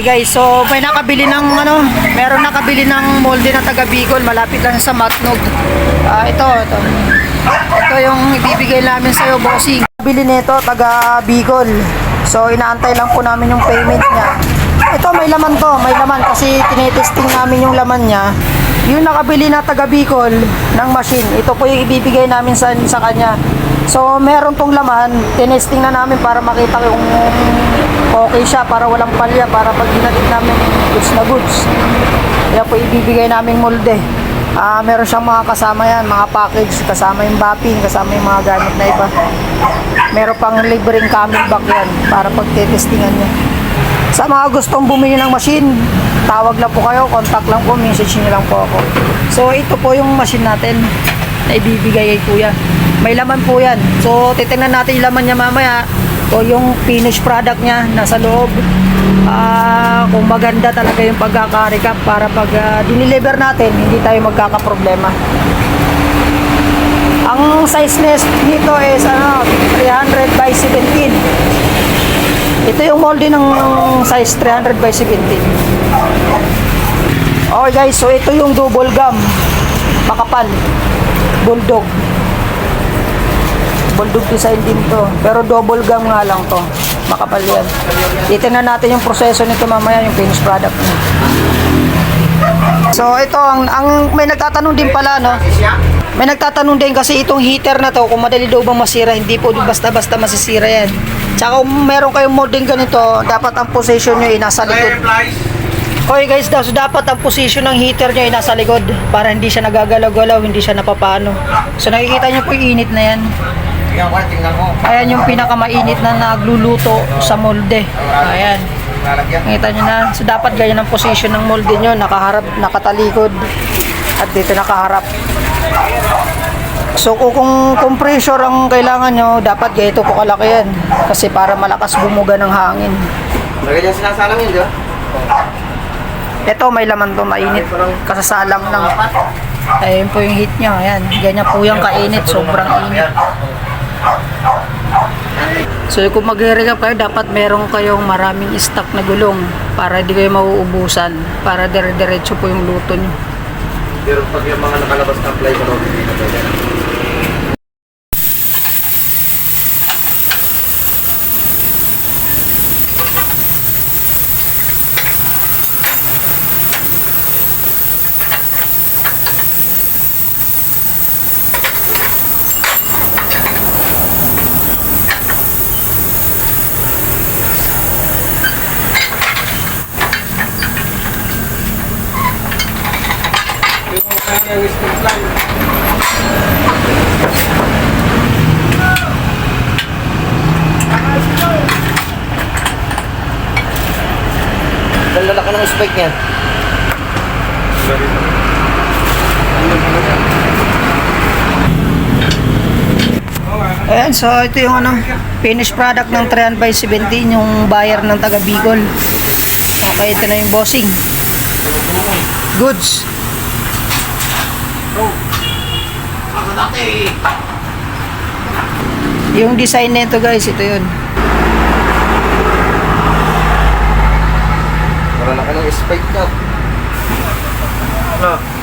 Okay guys, so may nakabili ng ano, meron nakabili ng molde na taga Bicol, malapit lang sa Matnog. Ah, ito, ito. Ito yung ibibigay namin sa iyo, bossing. Bili nito taga Bicol. So inaantay lang po namin yung payment niya. Ito may laman to, may laman kasi tinetesting namin yung laman niya. Yung nakabili na taga Bicol ng machine, ito po yung ibibigay namin sa, sa kanya. So meron tong laman, tinesting na namin para makita kung okay siya, para walang palya, para pag ginatid namin goods na goods. Kaya po ibibigay namin molde. Ah, meron siyang mga kasama yan, mga package, kasama yung bapping, kasama yung mga gamit na iba. Meron pang libreng camel back yan para pagtitestingan niya. Sa mga gustong bumili ng machine, tawag lang po kayo, contact lang po, message niyo lang po ako. So ito po yung machine natin na ibibigay kay kuya. May laman po yan. So titingnan natin yung laman niya mamaya o yung finished product niya nasa loob. Ah, kung maganda talaga yung pagkaka-recap para pag ah, dineliver natin, hindi tayo magkakaproblema. Ang size nest nito is ano, 300 by 17. Ito yung molde ng size 300 by 17. Okay guys, so ito yung double gum. Makapal. Bulldog. Bulldog design din to. Pero double gum nga lang to. Makapal yan. Titignan natin yung proseso nito mamaya, yung finished product niya. So ito, ang, ang may nagtatanong din pala, no? May nagtatanong din kasi itong heater na to, kung madali daw bang masira, hindi po basta-basta masisira yan. Tsaka kung meron kayong molding ganito, dapat ang position nyo ay nasa likod. Okay guys, so dapat ang position ng heater nyo ay nasa likod para hindi siya nagagalaw-galaw, hindi siya napapano. So nakikita nyo po yung init na yan. Tingnan ko, tingnan mo. Ayan yung pinakamainit na nagluluto sa molde. Ayan. Nakita nyo na. So dapat ganyan ang position ng molde nyo, nakaharap, nakatalikod. At dito nakaharap. So kung, kung compressor ang kailangan nyo, dapat ganito po kalaki yan. Kasi para malakas bumuga ng hangin. Yung sinasalang yun, di ba? Ito may laman to, mainit. Kasasalang lang. Ayun po yung heat nyo. Ayan. Ganyan po yung kainit. Sobrang init. So kung magre-recap kayo, dapat meron kayong maraming stock na gulong para di kayo mauubusan. Para dire-diretso po yung luto nyo. Pero pag yung mga nakalabas na fly sa loob, hindi na pwede na. Ang lalaki ng spike niyan. Ayan, so ito yung ano, finished product ng 300 by 17, yung buyer ng taga Bicol. Okay, ito na yung bossing. Goods. Yung design nito guys, ito yun. Ang lalaki ng spike niya. Ano?